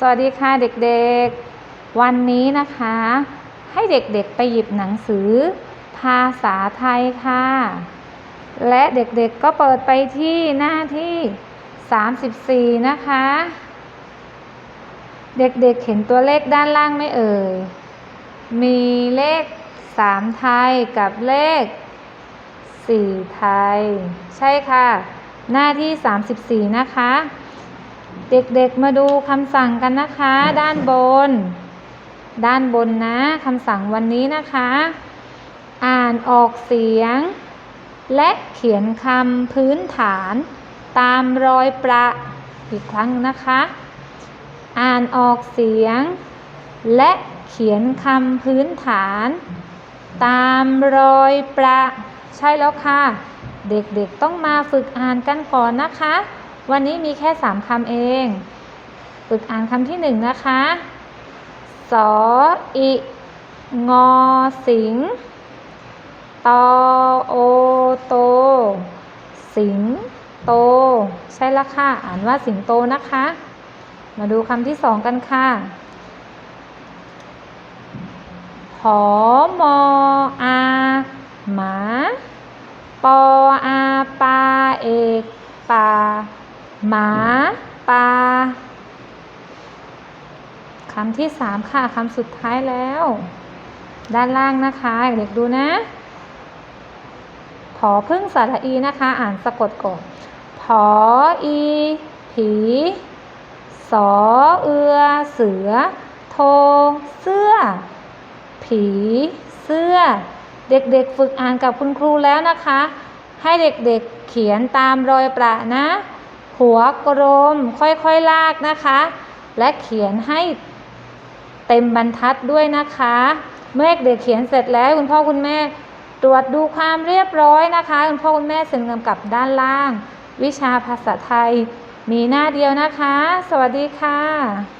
สวัสดีค่ะเด็กๆ วันนี้นะคะ ให้เด็กๆไปหยิบหนังสือ ภาษาไทยค่ะ และเด็กๆก็เปิดไปที่หน้าที่ 34 นะคะ เด็กๆเห็นตัวเลขด้านล่างไหม่เอ่ย มีเลข 3 ไทยกับเลข 4 ไทย ใช่ค่ะ หน้าที่ 34 นะคะ เด็กๆมาดูคำสั่งกันนะคะ ด้านบน ด้านบนนะคำสั่งวันนี้นะคะ อ่านออกเสียง และเขียนคำพื้นฐาน ตามรอยประอีกครั้งนะคะ อ่านออกเสียง และเขียนคำพื้นฐาน ตามรอยประ ใช่แล้วค่ะ เด็กๆต้องมาฝึกอ่านกันก่อนนะคะ วันนี้มีแค่สามคำเอง ฝึกอ่านคำที่หนึ่งนะคะ สออิงอสิง ตอโอโต สิงโต ใช่ละค่ะ อ่านว่าสิงโตนะคะ มาดูคำที่สองกันค่ะหอมออาหมา หมาปาคำที่สามค่ะคำสุดท้ายแล้ว ด้านล่างนะคะ เด็กดูนะผอพึ่งสระอีนะคะ อ่านสะกดก่อนผออี ผี สอเอือ เสือ โท เสื้อ ผี เสื้อ เด็กๆฝึกอ่านกับคุณครูแล้วนะคะ ให้เด็กๆเขียนตามรอยประนะ หัวกลมค่อยๆลากนะคะ และเขียนให้เต็มบรรทัดด้วยนะคะ เมื่อเด็กเขียนเสร็จแล้วคุณพ่อคุณแม่ตรวจดูความเรียบร้อยนะคะคุณพ่อคุณแม่เซ็นกำกับด้านล่าง วิชาภาษาไทย มีหน้าเดียวนะคะ สวัสดีค่ะ